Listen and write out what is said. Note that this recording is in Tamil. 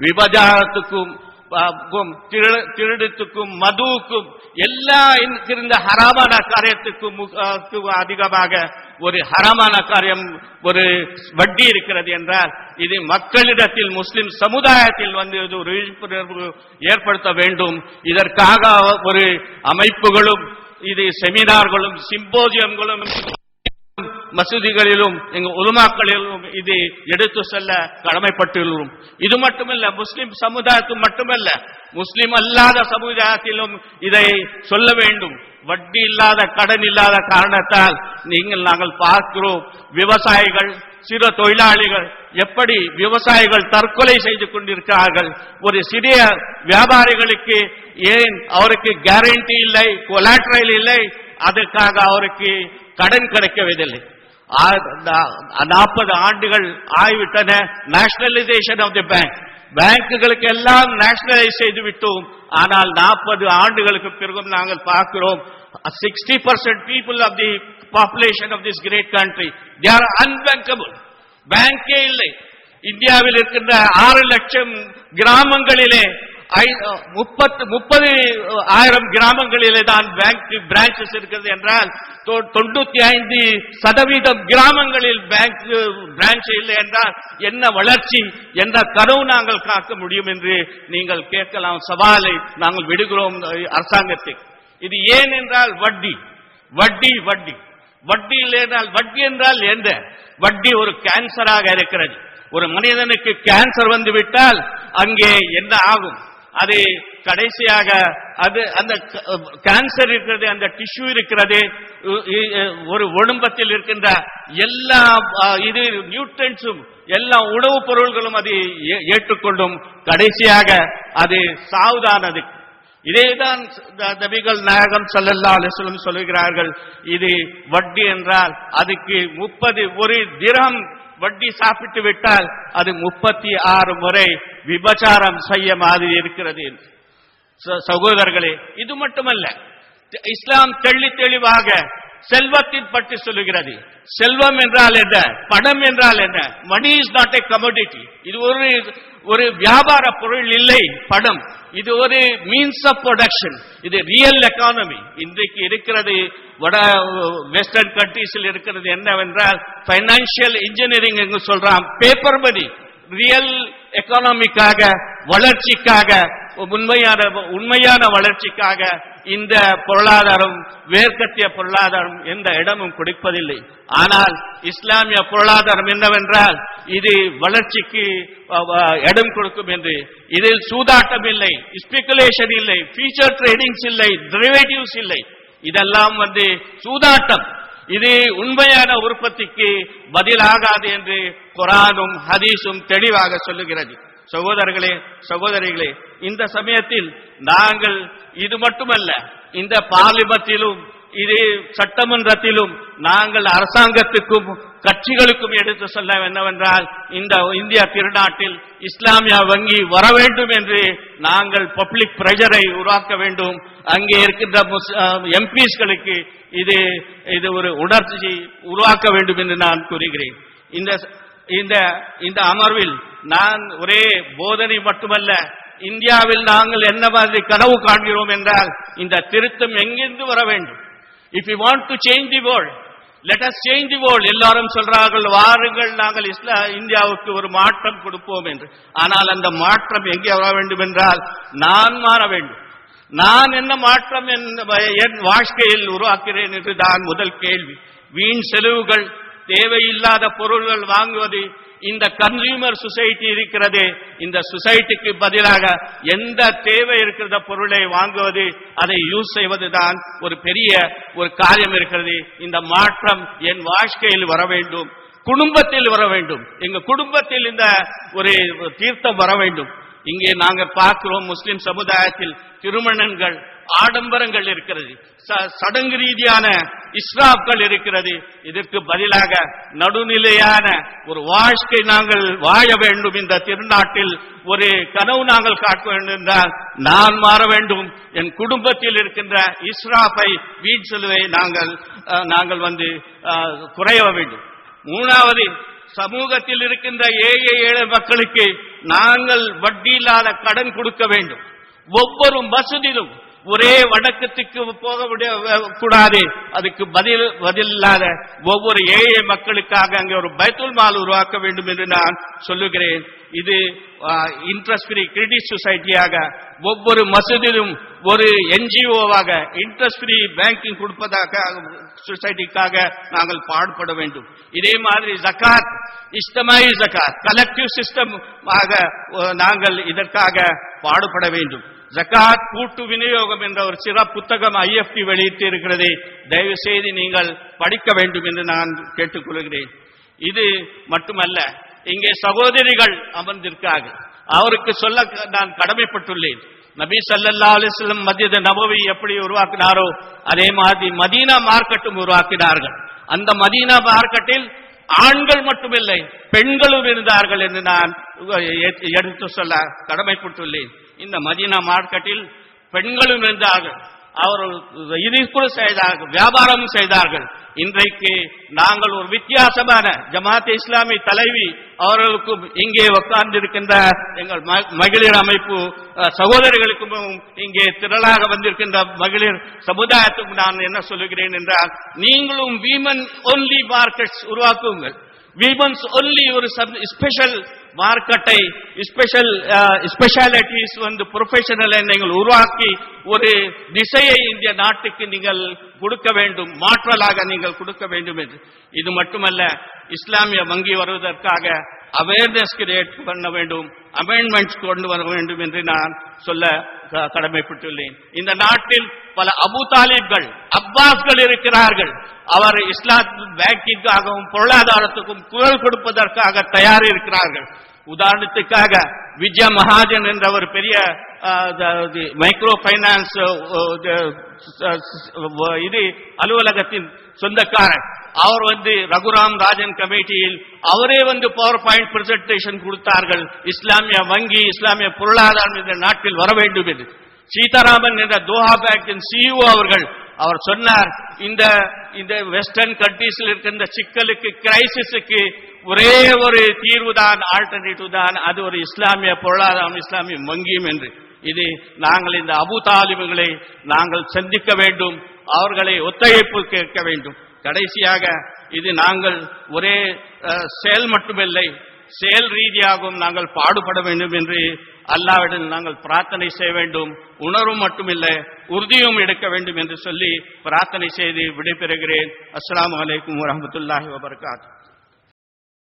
விபஜாரத்துக்கும் திருடத்துக்கும் மதுவுக்கும் எல்லா இருந்த ஹராமான காரியத்துக்கும் அதிகமாக ஒரு ஹராமான காரியம் ஒரு வட்டி இருக்கிறது என்றால் இது மக்களிடத்தில் முஸ்லிம் சமுதாயத்தில் வந்து இது ஒரு விழிப்புணர்வு ஏற்படுத்த வேண்டும். இதற்காக ஒரு அமைப்புகளும் இது செமினார்களும் சிம்போசியம்களும் மசூதிகளிலும் எங்க உலமாக்களிலும் இது எடுத்து செல்ல கடமைப்பட்டுள்ளோம் இது மட்டுமல்ல முஸ்லிம் சமுதாயத்தில் மட்டுமல்ல முஸ்லிம் அல்லாத சமுதாயத்திலும் இதை சொல்ல வேண்டும். வட்டி இல்லாத கடன் இல்லாத காரணத்தால் நீங்கள் நாங்கள் பார்க்கிறோம் விவசாயிகள் சிறு தொழிலாளிகள் எப்படி விவசாயிகள் தற்கொலை செய்து கொண்டிருக்கிறார்கள். ஒரு சிறிய வியாபாரிகளுக்கு ஏன் அவருக்கு கேரண்டி இல்லை கொலாட்ரல் இல்லை அதற்காக அவருக்கு கடன் கிடைக்கவில்லை? நாற்பது ஆண்டுகள் ஆகிவிட்டன நேஷனலைசேஷன் ஆஃப் தி பேங்க் பேங்குகளுக்கு எல்லாம் நேஷனலைஸ் செய்து விட்டோம். ஆனால் நாற்பது ஆண்டுகளுக்கு பிறகும் நாங்கள் பார்க்கிறோம். Sixty percent people of the population of this great country they are unbankable பேங்கே இல்லை. இந்தியாவில் இருக்கின்ற ஆறு லட்சம் கிராமங்களிலே முப்பத்து முப்பது ஆயிரம் கிராமங்களிலே தான் பேங்க் பிரான்சஸ் இருக்கிறது என்றால் தொ- தொண்ணூத்தி ஐந்து சதவீதம் கிராமங்களில் பேங்க் பிரான்ச் இல்லை என்றால் என்ன வளர்ச்சி என்ற கனவு நாங்கள் காக்க முடியும் என்று நீங்கள் கேட்கலாம். சவாலை நாங்கள் விடுகிறோம் அரசாங்கத்துக்கு இது ஏன் என்றால் வட்டி. வட்டி வட்டி. வட்டி இல்லை என்றால் வட்டி என்றால் எந்த வட்டி ஒரு கேன்சராக இருக்கிறது. ஒரு மனிதனுக்கு கேன்சர் வந்து விட்டால் அங்கே என்ன ஆகும்? அது கடைசியாக அது அந்த கேன்சர் இருக்கிறது அந்த டிஷ்யூ இருக்கிறது ஒரு ஒழும்பத்தில் இருக்கின்ற எல்லா இது நியூட்ரன்ஸும் எல்லா உணவுப் பொருள்களும் அது ஏ- ஏற்றுக்கொள்ளும். கடைசியாக அது சாவுதானது. இதேதான் நபிகள் நாயகம் சல்லல்லா அலிஸ்லம் சொல்லுகிறார்கள். இது வட்டி என்றால் அதுக்கு முப்பது ஒரு திரம் வட்டி சாப்பிட்டு விட்டால் அது முப்பத்தி ஆறு முறை விபச்சாரம் செய்ய மாதிரி இருக்கிறது என்று. சகோதரர்களே இது மட்டுமல்ல இஸ்லாம் தெள்ளி தெளிவாக செல்வத்தின் பற்றி சொல்லுகிறது. செல்வம் என்றால் என்ன? பணம் என்றால் என்ன? Money is not a commodity இது ஒரு ஒரு வியாபார பொருள் இல்லை பணம். இது ஒரு மீன்ஸ் ஆஃப் ப்ரொடக்ஷன் இது ரியல் எக்கானமி இன்றைக்கு இருக்கிறது வட வெஸ்டர்ன் கண்ட்ரீஸில் இருக்கிறது என்னவென்றால் பைனான்சியல் இன்ஜினியரிங் என்று சொல்றான். பேப்பர் மணி ரியல் எக்கானமிக்காக வளர்ச்சிக்காக உண்மையான உண்மையான வளர்ச்சிக்காக இந்த பொருளாதாரம் மேற்கத்திய பொருளாதாரம் எந்த இடமும் கொடுப்பதில்லை. ஆனால் இஸ்லாமிய பொருளாதாரம் என்னவென்றால் இது வளர்ச்சிக்கு இடம் கொடுக்கும் என்று. இதில் சூதாட்டம் இல்லை ஸ்பெகுலேஷன் இல்லை ஃபியூச்சர் ட்ரேடிங்ஸ் இல்லை டிரைவேட்டிவ்ஸ் இல்லை. இதெல்லாம் வந்து சூதாட்டம். இது உண்மையான உற்பத்திக்கு பதிலாகாது என்று குரானும் ஹதீஸும் தெளிவாக சொல்லுகிறது. சகோதரர்களே சகோதரிகளே இந்த சமயத்தில் நாங்கள் இது மட்டுமல்ல இந்த பார்லிமெண்டிலும் இது சட்டமன்றத்திலும் நாங்கள் அரசாங்கத்துக்கும் கட்சிகளுக்கும் எடுத்து சொல்ல என்னவென்றால் இந்த இந்திய திருநாட்டில் இஸ்லாமிய வங்கி வர வேண்டும் என்று நாங்கள் பப்ளிக் பிரஷரை உருவாக்க வேண்டும். அங்கே இருக்கின்ற எம்பிஸ்களுக்கு இது இது ஒரு உணர்ச்சி உருவாக்க வேண்டும் என்று நான் கூறுகிறேன். இந்த இந்த இந்த அமர்வில் நான் ஒரே போதனை மட்டுமல்ல இந்தியாவில் நாங்கள் என்ன மாதிரி கனவு காண்கிறோம் என்றால் இந்த திருத்தம் எங்கிருந்து வர வேண்டும்? If you want to change the world let us change the world எல்லாரும் சொல்றார்கள் வாருங்கள் நாங்கள் இஸ்லா இந்தியாவுக்கு ஒரு மாற்றம் கொடுப்போம் என்று. ஆனால் அந்த மாற்றம் எங்கே வர வேண்டும் என்றால் நான் மாற வேண்டும். நான் என்ன மாற்றம் என் என் வாழ்க்கையில் உருவாக்கிறேன் என்று தான் முதல் கேள்வி. வீண் செலவுகள் தேவையில்லாத பொருள்கள் வாங்குவது இந்த கன்சியூமர் சொசைட்டி இருக்கிறது. இந்த சொசைட்டிக்கு பதிலாக எந்த தேவை இருக்கிற பொருளை வாங்குவது அதை யூஸ் செய்வதுதான் ஒரு பெரிய ஒரு காரியம் இருக்கிறது. இந்த மாற்றம் என் வாழ்க்கையில் வர வேண்டும். குடும்பத்தில் வர வேண்டும். எங்க குடும்பத்தில் இந்த ஒரு தீர்த்தம் வர வேண்டும். இங்கே நாங்க பார்க்கிறோம் முஸ்லிம் சமுதாயத்தில் திருமணங்கள் ஆடம்பரங்கள் இருக்கிறது. ச- சடங்கு ரீதியான இஸ்ராப்கள் இருக்கிறது. இதற்கு பதிலாக நடுநிலையான ஒரு வாழ்க்கை நாங்கள் வாழ வேண்டும். இந்த திருநாட்டில் ஒரு கனவு நாங்கள் காட்ட வேண்டும் என்றால் நான் மாற வேண்டும். என் குடும்பத்தில் இருக்கின்ற இஸ்ராஃபை வீண் செலுவை நாங்கள் நாங்கள் வந்து குறைய வேண்டும். மூணாவது சமூகத்தில் இருக்கின்ற ஏழை ஏழை மக்களுக்கு நாங்கள் வட்டி இல்லாத கடன் கொடுக்க வேண்டும். ஒவ்வொரு மசூதிலும் ஒரே வணக்கத்துக்கு போக கூடாது. அதுக்கு பதில் பதில் இல்லாத ஒவ்வொரு ஏழை மக்களுக்காக அங்கே ஒரு பைத்துல் மால் உருவாக்க வேண்டும் என்று நான் சொல்லுகிறேன். இது இன்ட்ரெஸ்ட் ஃப்ரீ கிரெடிட் சொசைட்டியாக ஒவ்வொரு மசூதிலும் ஒரு என்ஜிஓவாக இன்ட்ரெஸ்ட் ஃப்ரீ பேங்கிங் கொடுப்பதாக சொசைட்டிக்காக நாங்கள் பாடுபட வேண்டும். இதே மாதிரி ஜக்காத் இஸ்தமாயி ஜகாத் கலெக்டிவ் சிஸ்டம் ஆக நாங்கள் இதற்காக பாடுபட வேண்டும். ஜகாத் கூட்டு விநியோகம் என்ற ஒரு சிற புத்தகம் ஐஎஃப்டி வெளியிட்டு இருக்கிறது. தயவு செய்து நீங்கள் படிக்க வேண்டும் என்று நான் கேட்டுக்கொள்கிறேன். இது மட்டுமல்ல இங்கே சகோதரிகள் அமர்ந்திருக்காங்க. அவருக்கு சொல்ல நான் கடமைப்பட்டுள்ளேன். நபி சல்லா அலிஸ்லம் மதியத நபவி எப்படி உருவாக்கினாரோ அதே மாதிரி மதீனா மார்க்கெட்டும் உருவாக்கினார்கள். அந்த மதீனா மார்க்கெட்டில் ஆண்கள் மட்டுமில்லை பெண்களும் இருந்தார்கள் என்று நான் எடுத்து சொல்ல கடமைப்பட்டுள்ளேன். இந்த மதீனா மார்க்கெட்டில் பெண்களும் இருந்தார்கள். அவர்கள் இது கூட செய்தார்கள் வியாபாரமும் செய்தார்கள். இன்றைக்கு நாங்கள் ஒரு வித்தியாசமான ஜமாத் இஸ்லாமி தலைவி அவர்களுக்கும் இங்கே உட்கார்ந்திருக்கின்ற எங்கள் ம- மகளிர் அமைப்பு சகோதரிகளுக்கும் இங்கே திரளாக வந்திருக்கின்ற மகளிர் சமுதாயத்துக்கும் நான் என்ன சொல்லுகிறேன் என்றால் நீங்களும் வீமன் ஒன்லி மார்க்கெட்ஸ் உருவாக்குங்கள். வீமன்ஸ் ஒன்லி ஒரு ஸ்பெஷல் மார்க்கெட்டை ஸ்பெஷல் ஸ்பெஷாலிட்டிஸ் வந்து ப்ரொஃபஷனலை நீங்கள் உருவாக்கி ஒரு திசையை இந்திய நாட்டுக்கு நீங்கள் கொடுக்க வேண்டும் மாற்றலாக நீங்கள் கொடுக்க வேண்டும் என்று. இது மட்டுமல்ல இஸ்லாமிய வங்கி வருவதற்காக அவேர்னஸ் கிரியேட் பண்ண வேண்டும் அமெண்ட்மெண்ட்ஸ் கொண்டு வர வேண்டும் என்று நான் சொல்ல கடமைப்பட்டுள்ளேன். இந்த நாட்டில் பல அபு தாலிப்கள் அப்பாஸ்கள் இருக்கிறார்கள். அவர் இஸ்லாம் பேங்கிங்காகவும் பொருளாதாரத்துக்கும் குரல் கொடுப்பதற்காக தயார் இருக்கிறார்கள். உதாரணத்துக்காக விஜய மகாஜன் என்ற ஒரு பெரிய மைக்ரோ பைனான்ஸ் இது அலுவலகத்தின் சொந்தக்காரர் அவர் வந்து ரகுராம் ராஜன் கமிட்டியில் அவரே வந்து பவர் பாயிண்ட் பிரசன்டேஷன் கொடுத்தார்கள். இஸ்லாமிய வங்கி இஸ்லாமிய பொருளாதாரம் இந்த நாட்டில் வர வேண்டும் என்று. சீதாராமன் என்ற தோஹா பேங்கின் சிஇஓ அவர்கள் அவர் சொன்னார் இந்த இந்த வெஸ்டர்ன் கண்ட்ரீஸில் இருக்கின்ற சிக்கலுக்கு கிரைசிஸுக்கு ஒரே ஒரு தீர்வு தான் ஆல்டர்னேட்டிவ் தான் அது ஒரு இஸ்லாமிய பொருளாதாரம் இஸ்லாமிய வங்கியும் என்று. இது நாங்கள் இந்த அபு தாலிபுகளை நாங்கள் சந்திக்க வேண்டும். அவர்களை ஒத்துழைப்பு கேட்க வேண்டும். கடைசியாக இது நாங்கள் ஒரே செயல் மட்டுமில்லை செயல் ரீதியாகவும் நாங்கள் பாடுபட வேண்டும் என்று அல்லாவிடம் நாங்கள் பிரார்த்தனை செய்ய வேண்டும். உணர்வும் மட்டுமில்லை உறுதியும் எடுக்க வேண்டும் என்று சொல்லி பிரார்த்தனை செய்து விடைபெறுகிறேன். அஸ்லாம் அலைக்கும் வரமத்துல்லாஹி வபரகாத்துஹு